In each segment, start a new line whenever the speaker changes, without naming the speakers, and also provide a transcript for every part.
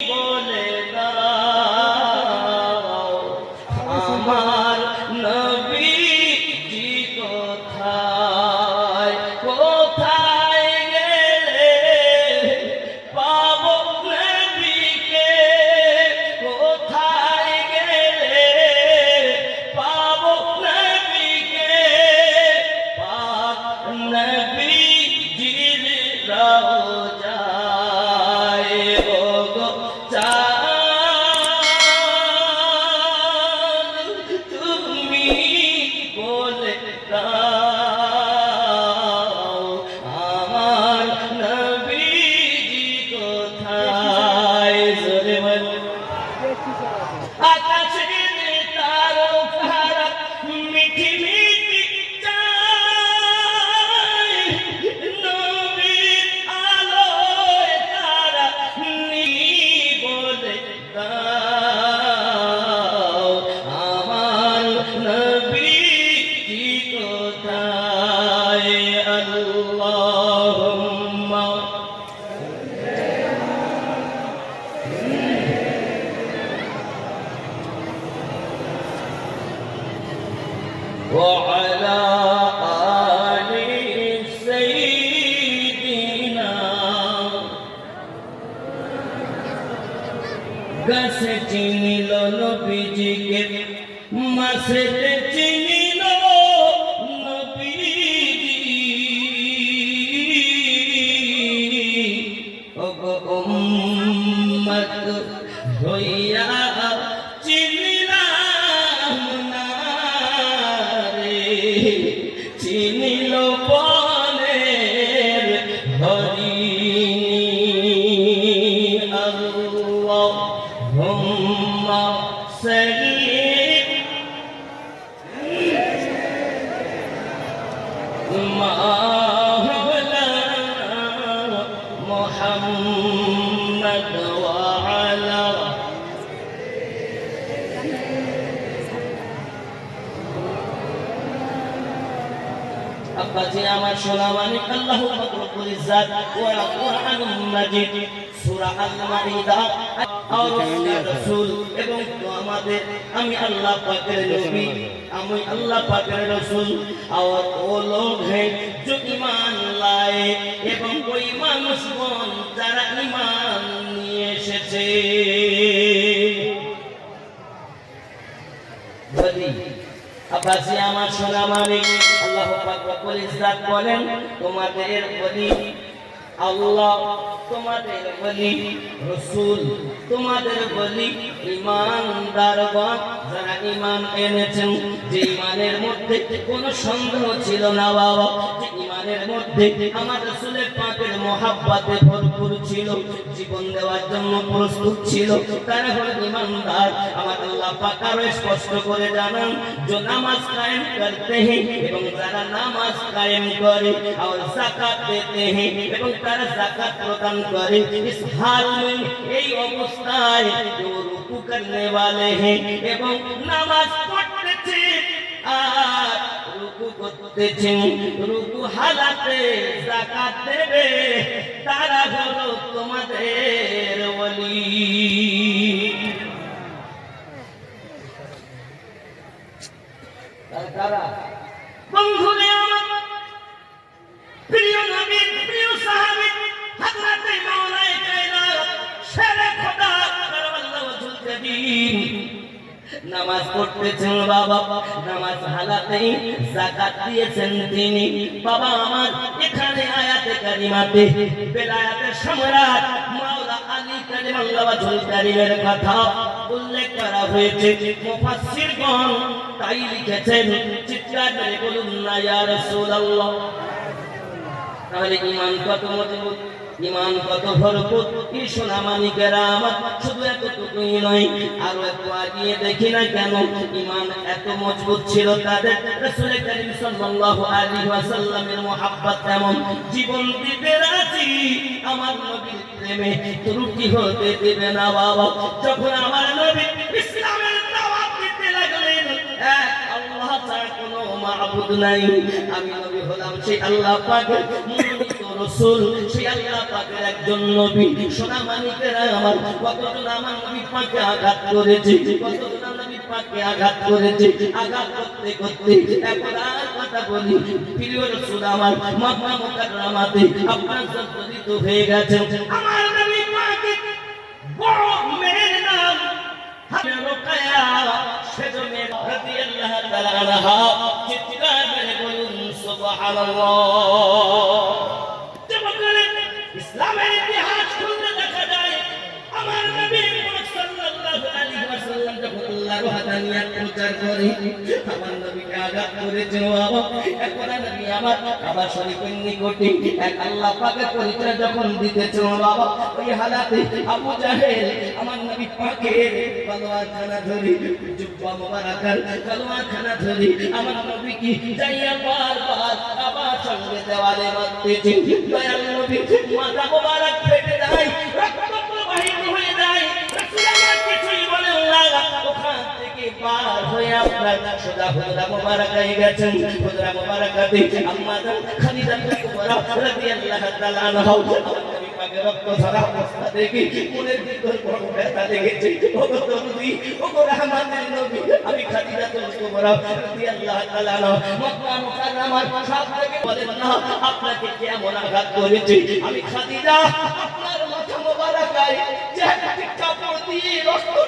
বলে وعلى آل سيدنا গাছে চিনিল নবীজিকে মাসেতে চিনিল পানের হরি আল্লাহ হুম্মা সাল্লিম মা বাজি আমার সোনা মানে আল্লাহ রব্বুল ইজ্জাত ওয়া কুরআন মাজিদ সূরা আল-মাইদা। আর রাসূল এবং আমাদের আমি আল্লাহ পাকের নবী আমি আল্লাহ পাকের রাসূল। আর ও লোক হে যে ঈমান লায়ে এবং ওই মানুষগণ যারা ঈমান নিয়ে এসেছে। আব্বাসি আমার সোনা মানিক আল্লাহ পাক রব্বুল ইজ্জাত বলেন, তোমাদের বলি আল্লাহ, তোমাদের বলি রসুল, তোমাদের বলি ইমানদারগণ যারা ইমান এনেছেন, যে ইমানের মধ্যে কোনো সন্দেহ ছিল না বাবা, যে ইমানের মধ্যে আমার রসুলের মহাব্বাতে ভরপুর ছিল জীবন দেওয়ার জন্য প্রস্তুত ছিল তারা হল ইমানদার আমার আল্লাহ পাক আরো স্পষ্ট করে জানান যে নামাজ কায়েম করতে हैं এবং যারা নামাজ কায়েম করে और যাকাত দেতে हैं এবং তারা যাকাত প্রদান করে इस हाल में এই অবস্থায় जो রুকু करने वाले हैं এবং নামাজ করতেছেন রুকু হালাতে যাকাত দেবে, তারা হলো তোমাদের ওলি। তারা বন্ধুরে আমার, প্রিয় নবী, প্রিয় সাহাবী হযরতে মাওলানা কায়দা শেরে খোদা ওয়াজহুল কবীর নামাজ পড়তেছেন বাবা, নামাজ হালাতেই যাকাত দিয়েছেন তিনি। বাবা, আমার এখানে আয়াতে কারিমাতে, বেলায়াতের সম্রাট মাওলা আলী কারিমাল্লাহ ওয়াজহুল কবীরের কথা উল্লেখ করা হয়েছে। মুফাসসিরগণ তাই লিখেছেন, চিৎকার করে বলুন না, ইয়া রাসূলুল্লাহ। তাহলে ইমান কত মজবুত? ইমান কত ভরপুর, কি সোনা মানিকেরা আমার শুধু এতটুকুই নয়, আরও একটু আগিয়ে দেখি না কেন ইমান এত মজবুত ছিল তাদের, রাসূল করিম সাল্লাল্লাহু আলাইহি ওয়াসাল্লামের মহব্বত এমন জীবন দিতে রাজি, আমার নবীর প্রেমে ত্রুটি হতে দেবে না বাবা। যখন আমার নবী ইসলামের দাওয়াত দিতে লাগলেন আল্লাহ ছাড়া কোনো মাবুদ নাই। আমি নবী হলাম সেই আল্লাহ পাকের রসুল, সেই আল্লাহ পাকের একজন নবী। সোনা মানিকেরা আমার কতজন আমার নবী পাকে আঘাত করেছে, কতজন নবী পাকে আঘাত করেছে, আঘাত করতে করতে আর কথা বলি। প্রিয় আমার, মক্কা মুকাররমাতে আপনার হয়ে গেছেন আমার নবী পাকে বড় নাম রোকায়া। রাদিয়াল্লাহু তাআলা আনহা চিৎকার করে বলুন, সুবহানাল্লাহ। আল্লাহর ওয়াহদানিয়াত প্রচার করে আমার নবীকে যখন দিতেছেন বাবা, ওই হালাতে আবু জাহেল আমার নবী তলোয়ার খানা ধরি খানা ধরি আমার নবী কি দেওয়ালে মারতেছে দয়াল নবী মাথা মোবারক ফেটে যায়। আপনার সোজা হুজরা মোবারক গেছেন হুজরা মোবারকাতে আম্মা জান খাদিজা কুবরা রাদিয়াল্লাহু তাআলা আনহা। আমার রক্ত ঝরা অবস্থা দেখে, মনের ভিতর বড় ব্যথা লেগেছে ও নবী ও গো নবী, আমি খাদিজা কুবরা রাদিয়াল্লাহু তাআলা মক্কা মুকাররমার সব থেকে বলেন, না, আপনাকে কেমন আঘাত করেছে? আমি খাদিজা আপনার মাথা মোবারকায় যে একটি কাপড় দিয়ে রক্তটা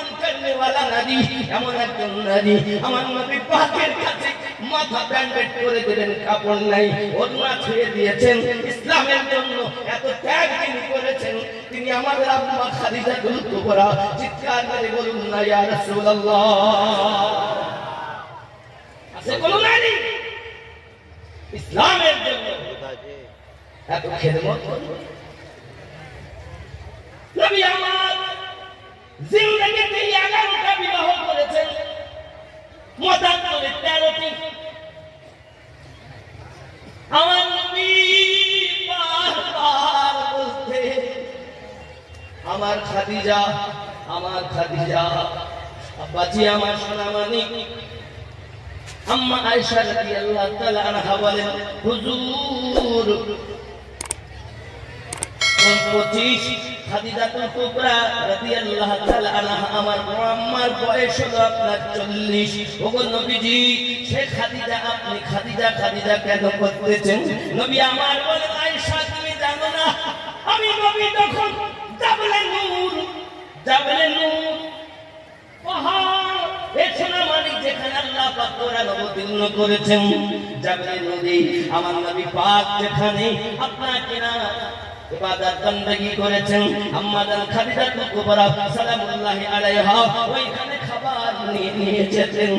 পানি পান वाला নারী, এমন একজন নারী আমার নবী পাকের কাছে মাথা ব্যান্ডেড করে দিলেন, কাপড় নাই, ওড়না ছুঁয়ে দিয়েছেন, ইসলামের জন্য এত ত্যাগ তিনি করেছেন। তিনি আমাদের আম্মা খাদিজা গুরুত্ব করা চিৎকার করে বলুন না, ইয়া রাসূলুল্লাহ। আছে কোন নারী? ইসলামের জন্য। এত খেদমত নবী আমার আমার নবী আমার খাদিজা আমার খাদিজা আব্বাজি আমার সোনামানি। আম্মা আয়েশা রাদিয়াল্লাহু তাআলা আনহা বলেন, হুজুর আমার আম্মার বয়স হলো আপনার চল্লিশ। ওগো নবীজি, সে খাদিজা আপনি খাদিজা খাদিজা কেন করতেছেন? নবী আমার বলে, আয়েশা, তুমি জানো না, আমি নবী তখন জাবলে নূর জাবলে নূর। পাহাড় এ সোনা যেখানে আল্লাহ পাক কোরআন অবতীর্ণ করেছেন। জাবলে নদী আমার নবী পাক যেখানে আপনাকে না ইবাদত বندگی করেছেন আম্মাদান খাদিজা কুবরা সালামুল্লাহি আলাইহা ওইখানে খাবার নিয়ে নিয়েছেন